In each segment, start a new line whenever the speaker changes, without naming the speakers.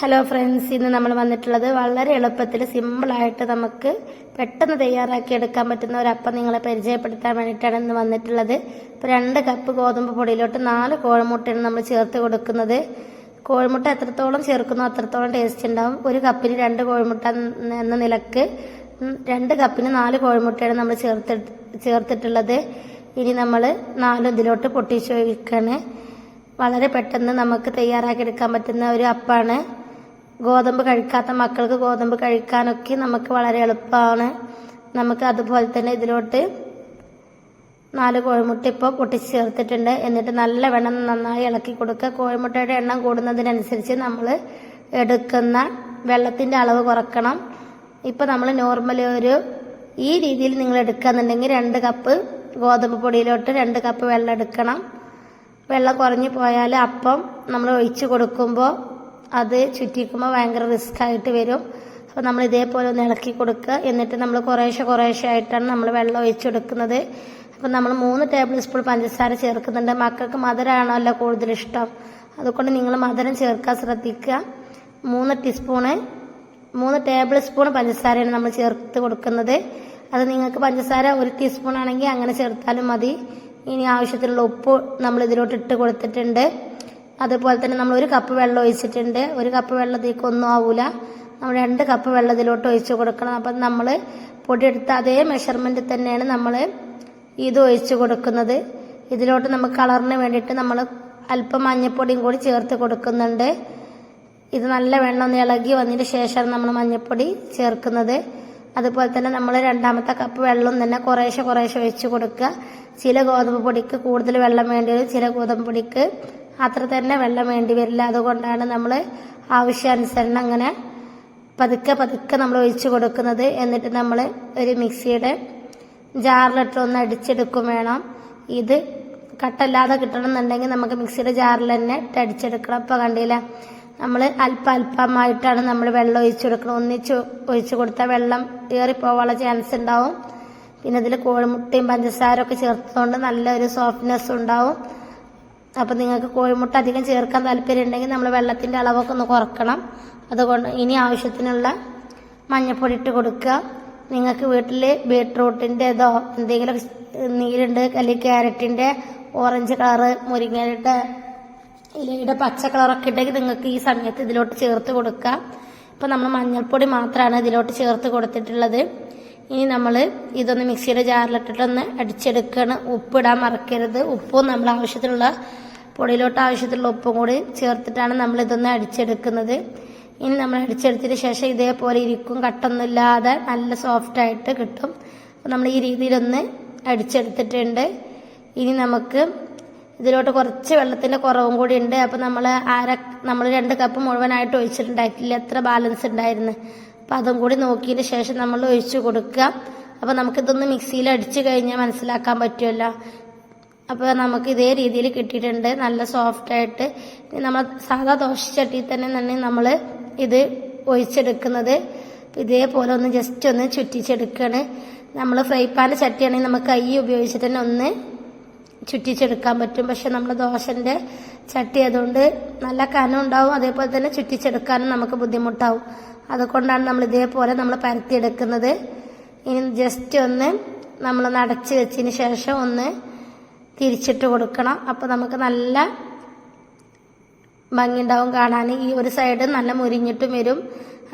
Hello friends ഇന്ന് നമ്മൾ വന്നിട്ടുള്ളത് വളരെ എളുപ്പത്തിൽ സിമ്പിളായിട്ട് നമുക്ക് പെട്ടെന്ന് തയ്യാറാക്കി എടുക്കാൻ പറ്റുന്ന ഒരു അപ്പം നിങ്ങളെ പരിചയപ്പെടുത്താൻ വേണ്ടിയിട്ടാണ് ഇന്ന് വന്നിട്ടുള്ളത്. ഇപ്പോൾ രണ്ട് കപ്പ് ഗോതമ്പ് പൊടിയിലോട്ട് നാല് കോഴിമുട്ടയാണ് നമ്മൾ ചേർത്ത് കൊടുക്കുന്നത്. കോഴിമുട്ട എത്രത്തോളം ചേർക്കുന്നോ അത്രത്തോളം ടേസ്റ്റ് ഉണ്ടാവും. ഒരു കപ്പിന് രണ്ട് കോഴിമുട്ട എന്ന നിലയ്ക്ക് രണ്ട് കപ്പിന് നാല് കോഴിമുട്ടയാണ് നമ്മൾ ചേർത്ത് ചേർത്തിട്ടുള്ളത്. ഇനി നമ്മൾ നാലും ഇതിലോട്ട് പൊട്ടിച്ച് വളരെ പെട്ടെന്ന് നമുക്ക് തയ്യാറാക്കി എടുക്കാൻ പറ്റുന്ന ഒരു അപ്പാണ്. ഗോതമ്പ് കഴിക്കാത്ത മക്കൾക്ക് ഗോതമ്പ് കഴിക്കാനൊക്കെ നമുക്ക് വളരെ എളുപ്പമാണ്. നമുക്ക് അതുപോലെ തന്നെ ഇതിലോട്ട് നാല് കോഴിമുട്ട ഇപ്പോൾ പൊട്ടിച്ച് ചേർത്തിട്ടുണ്ട് എന്നിട്ട് നല്ല വെണ്ണം നന്നായി ഇളക്കി കൊടുക്കുക. കോഴിമുട്ടയുടെ എണ്ണം കൂടുന്നതിനനുസരിച്ച് നമ്മൾ എടുക്കുന്ന വെള്ളത്തിന്റെ അളവ് കുറക്കണം. ഇപ്പോൾ നമ്മൾ നോർമലി ഒരു ഈ രീതിയിൽ നിങ്ങൾ എടുക്കുകയെന്നുണ്ടെങ്കിൽ രണ്ട് കപ്പ് ഗോതമ്പ് പൊടിയിലോട്ട് രണ്ട് കപ്പ് വെള്ളം എടുക്കണം. വെള്ളം കുറഞ്ഞു പോയാൽ അപ്പം നമ്മൾ ഒഴിച്ചു കൊടുക്കുമ്പോൾ അത് ചുറ്റിക്കുമ്പോൾ ഭയങ്കര റിസ്ക് ആയിട്ട് വരും. അപ്പോൾ നമ്മൾ ഇതേപോലെ ഒന്ന് ഇളക്കി കൊടുക്കുക. എന്നിട്ട് നമ്മൾ കുറേശ്ശെ കുറേശ്ശെ ആയിട്ടാണ് നമ്മൾ വെള്ളം ഒഴിച്ച് കൊടുക്കുന്നത്. അപ്പോൾ നമ്മൾ മൂന്ന് ടേബിൾ സ്പൂൺ പഞ്ചസാര ചേർക്കുന്നുണ്ട്. മക്കൾക്ക് മധുരമാണല്ലോ കൂടുതൽ ഇഷ്ടം? അതുകൊണ്ട് നിങ്ങൾ മധുരം ചേർക്കാൻ ശ്രദ്ധിക്കുക. മൂന്ന് ടീസ്പൂണ് മൂന്ന് ടേബിൾ സ്പൂൺ പഞ്ചസാരയാണ് നമ്മൾ ചേർത്ത് കൊടുക്കുന്നത്. അത് നിങ്ങൾക്ക് പഞ്ചസാര ഒരു ടീസ്പൂൺ ആണെങ്കിൽ അങ്ങനെ ചേർത്താലും മതി. ഇനി ആവശ്യത്തിനുള്ള ഉപ്പ് നമ്മൾ ഇതിലോട്ട് ഇട്ട് കൊടുത്തിട്ടുണ്ട്. അതുപോലെ തന്നെ നമ്മൾ ഒരു കപ്പ് വെള്ളം ഒഴിച്ചിട്ടുണ്ട്. ഒരു കപ്പ് വെള്ളത്തേക്ക് ഒന്നും ആവൂല. നമ്മൾ രണ്ട് കപ്പ് വെള്ളത്തിലോട്ട് ഒഴിച്ച് കൊടുക്കണം. അപ്പം നമ്മൾ പൊടിയെടുത്ത അതേ മെഷർമെന്റ് തന്നെയാണ് നമ്മൾ ഇത് ഒഴിച്ച് കൊടുക്കുന്നത്. ഇതിലോട്ട് നമുക്ക് കളറിന് വേണ്ടിയിട്ട് നമ്മൾ അല്പം മഞ്ഞപ്പൊടിയും കൂടി ചേർത്ത് കൊടുക്കുന്നുണ്ട്. ഇത് നല്ല വെള്ളം ഒന്ന് ഇളകി വന്നതിന് ശേഷമാണ് നമ്മൾ മഞ്ഞപ്പൊടി ചേർക്കുന്നത്. അതുപോലെ തന്നെ നമ്മൾ രണ്ടാമത്തെ കപ്പ് വെള്ളം തന്നെ കുറേശ്ശെ കുറേശ്ശെ ഒഴിച്ച് കൊടുക്കുക. ചില ഗോതമ്പ് പൊടിക്ക് കൂടുതൽ വെള്ളം വേണ്ടി വരും. ചില ഗോതമ്പ് പൊടിക്ക് അത്ര തന്നെ വെള്ളം വേണ്ടി വരില്ല. അതുകൊണ്ടാണ് നമ്മൾ ആവശ്യാനുസരണം അങ്ങനെ പതുക്കെ പതുക്കെ നമ്മൾ ഒഴിച്ചു കൊടുക്കുന്നത്. എന്നിട്ട് നമ്മൾ ഒരു മിക്സിയുടെ ജാറിലിട്ട് ഒന്ന് അടിച്ചെടുക്കും വേണം. ഇത് കട്ടല്ലാതെ കിട്ടണമെന്നുണ്ടെങ്കിൽ നമുക്ക് മിക്സിയുടെ ജാറിൽ തന്നെ ഇട്ട് അടിച്ചെടുക്കണം. ഇപ്പോൾ കണ്ടില്ല? നമ്മൾ അല്പ അല്പമായിട്ടാണ് നമ്മൾ വെള്ളം ഒഴിച്ചു കൊടുക്കണം ഒന്നിച്ച് ഒഴിച്ചു കൊടുത്താൽ വെള്ളം ഏറിപ്പോവാനുള്ള ചാൻസ് ഉണ്ടാവും. പിന്നെ ഇതിൽ കോഴിമുട്ടയും പഞ്ചസാര ഒക്കെ ചേർത്തതുകൊണ്ട് നല്ലൊരു സോഫ്റ്റ്നെസ് ഉണ്ടാവും. അപ്പം നിങ്ങൾക്ക് കോഴിമുട്ട അധികം ചേർക്കാൻ താല്പര്യം ഉണ്ടെങ്കിൽ നമ്മൾ വെള്ളത്തിന്റെ അളവൊക്കെ ഒന്ന് കുറക്കണം. അതുകൊണ്ട് ഇനി ആവശ്യത്തിനുള്ള മഞ്ഞൾപ്പൊടി ഇട്ട് കൊടുക്കുക. നിങ്ങൾക്ക് വീട്ടിൽ ബീട്രൂട്ടിന്റെ ഇതോ എന്തെങ്കിലും നീരുണ്ട് അല്ലെങ്കിൽ ക്യാരറ്റിന്റെ ഓറഞ്ച് കളറ് മുരിങ്ങയുടെ ഇലയുടെ പച്ച കളറൊക്കെ ഉണ്ടെങ്കിൽ നിങ്ങൾക്ക് ഈ സമയത്ത് ഇതിലോട്ട് ചേർത്ത് കൊടുക്കുക ഇപ്പം നമ്മൾ മഞ്ഞൾപ്പൊടി മാത്രമാണ് ഇതിലോട്ട് ചേർത്ത് കൊടുത്തിട്ടുള്ളത്. ഇനി നമ്മൾ ഇതൊന്ന് മിക്സിയുടെ ജാറിലിട്ടിട്ടൊന്ന് അടിച്ചെടുക്കണം. ഉപ്പിടാൻ മറക്കരുത്. ഉപ്പും നമ്മൾ ആവശ്യത്തിനുള്ള പൊടിയിലോട്ട് ആവശ്യത്തിലുള്ള ഉപ്പും കൂടി ചേർത്തിട്ടാണ് നമ്മൾ ഇതൊന്ന് അടിച്ചെടുക്കുന്നത്. ഇനി നമ്മൾ അടിച്ചെടുത്തതിന് ശേഷം ഇതേപോലെ ഇരിക്കും. കട്ടൊന്നുമില്ലാതെ നല്ല സോഫ്റ്റായിട്ട് കിട്ടും. നമ്മൾ ഈ രീതിയിലൊന്ന് അടിച്ചെടുത്തിട്ടുണ്ട്. ഇനി നമുക്ക് ഇതിലോട്ട് കുറച്ച് വെള്ളത്തിന്റെ കുറവും കൂടി ഉണ്ട്. അപ്പോൾ നമ്മൾ അര നമ്മൾ രണ്ട് കപ്പ് മുഴുവനായിട്ട് ഒഴിച്ചിട്ടുണ്ടായിട്ടില്ല. എത്ര ബാലൻസ് ഉണ്ടായിരുന്നു? അപ്പോൾ അതും കൂടി നോക്കിയതിന് ശേഷം നമ്മൾ ഒഴിച്ചു കൊടുക്കുക. അപ്പോൾ നമുക്കിതൊന്ന് മിക്സിയിൽ അടിച്ച് കഴിഞ്ഞാൽ മനസ്സിലാക്കാൻ പറ്റുമല്ലോ. അപ്പോൾ നമുക്ക് ഇതേ രീതിയിൽ കിട്ടിയിട്ടുണ്ട്. നല്ല സോഫ്റ്റ് ആയിട്ട്. ഇനി നമ്മൾ സാധാ ദോശച്ചട്ടിയിൽ തന്നെ തന്നെ നമ്മൾ ഇത് ഒഴിച്ചെടുക്കുന്നത്. ഇതേപോലെ ഒന്ന് ജസ്റ്റ് ഒന്ന് ചുറ്റിച്ചെടുക്കുകയാണ്. നമ്മൾ ഫ്രൈ പാൻ ചട്ടിയാണെങ്കിൽ നമുക്ക് കൈ ഉപയോഗിച്ചിട്ട് തന്നെ ഒന്ന് ചുറ്റിച്ചെടുക്കാൻ പറ്റും. പക്ഷെ നമ്മൾ ദോശന്റെ ചട്ടി അതുകൊണ്ട് നല്ല കനം ഉണ്ടാവും. അതേപോലെ തന്നെ ചുറ്റിച്ചെടുക്കാനും നമുക്ക് ബുദ്ധിമുട്ടാവും. അതുകൊണ്ടാണ് നമ്മൾ ഇതേപോലെ നമ്മൾ പരത്തിയെടുക്കുന്നത്. ഇനി ജസ്റ്റ് ഒന്ന് നമ്മൾ നടച്ച് വെച്ചതിന് ശേഷം ഒന്ന് തിരിച്ചിട്ട് കൊടുക്കണം. അപ്പോൾ നമുക്ക് നല്ല ഭംഗിയുണ്ടാവും കാണാൻ. ഈ ഒരു സൈഡ് നല്ല മുരിഞ്ഞിട്ടും വരും.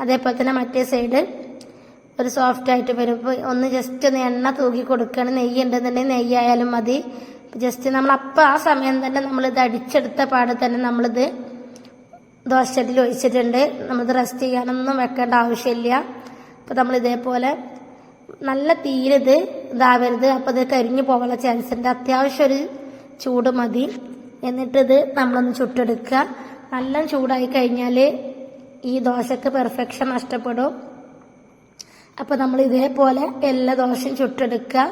അതേപോലെ തന്നെ മറ്റേ സൈഡ് ഒരു സോഫ്റ്റ് ആയിട്ട് വരും. ഇപ്പോൾ ഒന്ന് ജസ്റ്റ് ഒന്ന് എണ്ണ തൂക്കി കൊടുക്കുകയാണ് നെയ്യ് ഉണ്ടെന്നുണ്ടെങ്കിൽ നെയ്യായാലും മതി. ജസ്റ്റ് നമ്മൾ അപ്പം ആ സമയം തന്നെ നമ്മളിത് അടിച്ചെടുത്ത പാട് തന്നെ നമ്മളിത് ദോശച്ചട്ടിയിൽ ഒഴിച്ചിട്ടുണ്ട്. നമ്മൾ റെസ്റ്റ് ചെയ്യാനൊന്നും വെക്കേണ്ട ആവശ്യമില്ല. അപ്പോൾ നമ്മൾ ഇതേപോലെ നല്ല തീരത് ഇതാവരുത്. അപ്പോൾ ഇത് കരിഞ്ഞു പോകാനുള്ള ചാൻസ് ഉണ്ട്. അത്യാവശ്യം ഒരു ചൂട് മതി. എന്നിട്ടിത് നമ്മളൊന്ന് ചുട്ടെടുക്കുക. നല്ല ചൂടായി കഴിഞ്ഞാൽ ഈ ദോശക്ക് പെർഫെക്ഷൻ നഷ്ടപ്പെടും. അപ്പോൾ നമ്മൾ ഇതേപോലെ എല്ലാ ദോശയും ചുട്ടെടുക്കുക.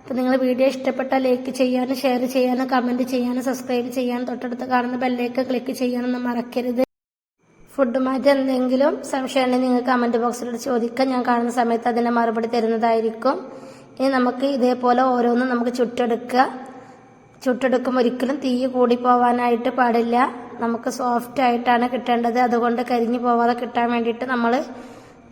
അപ്പോൾ നിങ്ങൾ വീഡിയോ ഇഷ്ടപ്പെട്ടാൽ ലൈക്ക് ചെയ്യാനും ഷെയർ ചെയ്യാനും കമന്റ് ചെയ്യാനും സബ്സ്ക്രൈബ് ചെയ്യാനും തൊട്ടടുത്ത് കാണുന്ന ബെല്ലേക്ക് ക്ലിക്ക് ചെയ്യാനൊന്നും മറക്കരുത്. ഫുഡുമായിട്ട് എന്തെങ്കിലും സംശയം ഉണ്ടെങ്കിൽ നിങ്ങൾ കമന്റ് ബോക്സിൽ ചോദിക്കാം. ഞാൻ കാണുന്ന സമയത്ത് അതിന്റെ മറുപടി തരുന്നതായിരിക്കും. ഇനി നമുക്ക് ഇതേപോലെ ഓരോന്നും നമുക്ക് ചുട്ടെടുക്കുക. ചുട്ടെടുക്കുമ്പോൾ ഒരിക്കലും തീ കൂടി പോവാനായിട്ട് പാടില്ല. നമുക്ക് സോഫ്റ്റ് ആയിട്ടാണ് കിട്ടേണ്ടത്. അതുകൊണ്ട് കരിഞ്ഞു പോവാതെ കിട്ടാൻ വേണ്ടിയിട്ട് നമ്മൾ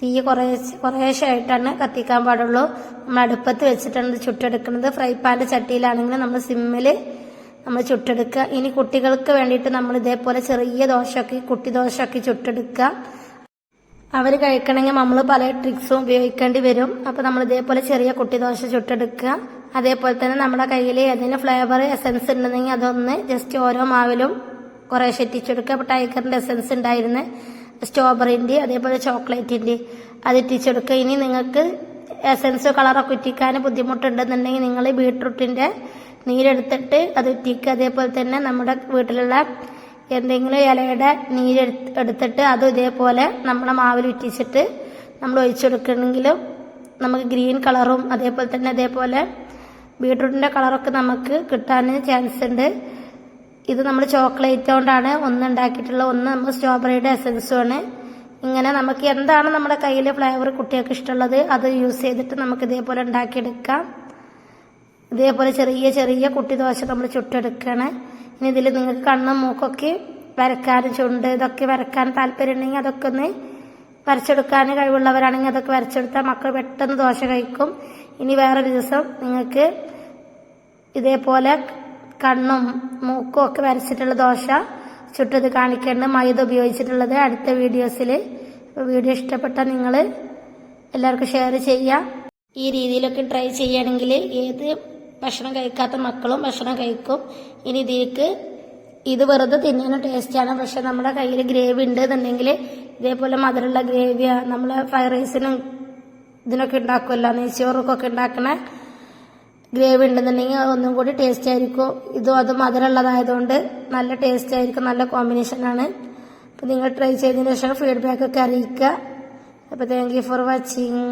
തീ കുറേശ്ശെ കുറേശ്ശായിട്ടാണ് കത്തിക്കാൻ പാടുള്ളൂ. നമ്മൾ അടുപ്പത്ത് വെച്ചിട്ടാണ് ചുട്ടെടുക്കുന്നത്. ഫ്രൈ പാന്റെ ചട്ടിയിലാണെങ്കിൽ നമ്മൾ സിമ്മിൽ നമ്മൾ ചുട്ടെടുക്കുക. ഇനി കുട്ടികൾക്ക് വേണ്ടിയിട്ട് നമ്മൾ ഇതേപോലെ ചെറിയ ദോശയൊക്കെ കുട്ടി ദോശയൊക്കെ ചുട്ടെടുക്കുക. അവർ കഴിക്കണമെങ്കിൽ നമ്മൾ പല ട്രിക്സും ഉപയോഗിക്കേണ്ടി വരും. അപ്പോൾ നമ്മൾ ഇതേപോലെ ചെറിയ കുട്ടി ദോശ ചുട്ടെടുക്കുക. അതേപോലെ തന്നെ നമ്മുടെ കയ്യിൽ ഏതെങ്കിലും ഫ്ലേവർ എസൻസ് ഉണ്ടെങ്കിൽ അതൊന്ന് ജസ്റ്റ് ഓരോ മാവിലും കുറേ ഷെറ്റിച്ചെടുക്കുക അപ്പോൾ ടൈഗറിന്റെ എസൻസ് ഉണ്ടായിരുന്നു സ്ട്രോബെറിന്റെ അതേപോലെ ചോക്ലേറ്റിന്റെ അത് ഇറ്റിച്ചെടുക്കുക ഇനി നിങ്ങൾക്ക് എസെൻസ് കളറൊക്കെ ഇറ്റിക്കാൻ ബുദ്ധിമുട്ടുണ്ടെന്നുണ്ടെങ്കിൽ നിങ്ങൾ ബീട്രൂട്ടിന്റെ നീരെടുത്തിട്ട് അത് ഉറ്റിക്ക്. അതേപോലെ തന്നെ നമ്മുടെ വീട്ടിലുള്ള എന്തെങ്കിലും ഇലയുടെ നീരെടുത്ത് എടുത്തിട്ട് അത് ഇതേപോലെ നമ്മുടെ മാവിൽ ഉറ്റിച്ചിട്ട് നമ്മൾ ഒഴിച്ചെടുക്കണമെങ്കിലും നമുക്ക് ഗ്രീൻ കളറും അതേപോലെ തന്നെ അതേപോലെ ബീട്രൂട്ടിന്റെ കളറൊക്കെ നമുക്ക് കിട്ടാൻ ചാൻസ് ഉണ്ട്. ഇത് നമ്മൾ ചോക്ലേറ്റ് കൊണ്ടാണ് ഒന്ന് ഉണ്ടാക്കിയിട്ടുള്ളത്. ഒന്ന് നമ്മൾ സ്ട്രോബെറിയുടെ എസൻസുമാണ് ഇങ്ങനെ നമുക്ക് എന്താണ് നമ്മുടെ കയ്യിൽ ഫ്ലേവർ കുട്ടികൾക്ക് ഇഷ്ടമുള്ളത് അത് യൂസ് ചെയ്തിട്ട് നമുക്ക് ഇതേപോലെ ഉണ്ടാക്കിയെടുക്കാം. ഇതേപോലെ ചെറിയ ചെറിയ കുട്ടി ദോശ നമ്മൾ ചുട്ടെടുക്കുകയാണ് ഇനി ഇതിൽ നിങ്ങൾക്ക് കണ്ണും മൂക്കൊക്കെ വരക്കാനും ചുണ്ട് ഇതൊക്കെ വരക്കാൻ താല്പര്യം ഉണ്ടെങ്കിൽ അതൊക്കെ ഒന്ന് വരച്ചെടുക്കാൻ കഴിവുള്ളവരാണെങ്കിൽ അതൊക്കെ വരച്ചെടുത്താൽ മക്കൾ പെട്ടെന്ന് ദോശ കഴിക്കും. ഇനി വേറൊരു ദിവസം നിങ്ങൾക്ക് ഇതേപോലെ കണ്ണും മൂക്കും ഒക്കെ വരച്ചിട്ടുള്ള ദോശ ചുട്ടത് കാണിക്കേണ്ട മൈദ ഉപയോഗിച്ചിട്ടുള്ളത് അടുത്ത വീഡിയോസിൽ വീഡിയോ ഇഷ്ടപ്പെട്ടാൽ നിങ്ങൾ എല്ലാവർക്കും ഷെയർ ചെയ്യുക ഈ രീതിയിലൊക്കെ ട്രൈ ചെയ്യുകയാണെങ്കിൽ ഏത് ഭക്ഷണം കഴിക്കാത്ത മക്കളും ഭക്ഷണം കഴിക്കും. ഇനി ഇതിലേക്ക് ഇത് വെറുതെ തിന്നാനും ടേസ്റ്റാണ് പക്ഷെ നമ്മുടെ കയ്യിൽ ഗ്രേവി ഉണ്ട് എന്നുണ്ടെങ്കിൽ ഇതേപോലെ മധുരമുള്ള ഗ്രേവിയ നമ്മൾ ഫ്രൈഡ് റൈസിനും ഇതിനൊക്കെ ഉണ്ടാക്കുമല്ലോ. നെയ്ച്ചോറൊക്കെ ഉണ്ടാക്കണ ഗ്രേവി ഉണ്ടെന്നുണ്ടെങ്കിൽ ഒന്നും കൂടി ടേസ്റ്റ് ആയിരിക്കും. ഇതും അത് മധുരമുള്ളതായതുകൊണ്ട് നല്ല ടേസ്റ്റ് ആയിരിക്കും നല്ല കോമ്പിനേഷനാണ് അപ്പോൾ നിങ്ങൾ ട്രൈ ചെയ്തതിന് ശേഷം ഫീഡ്ബാക്ക് ഒക്കെ അറിയിക്കുക. അപ്പോൾ താങ്ക് യു ഫോർ വാച്ചിങ്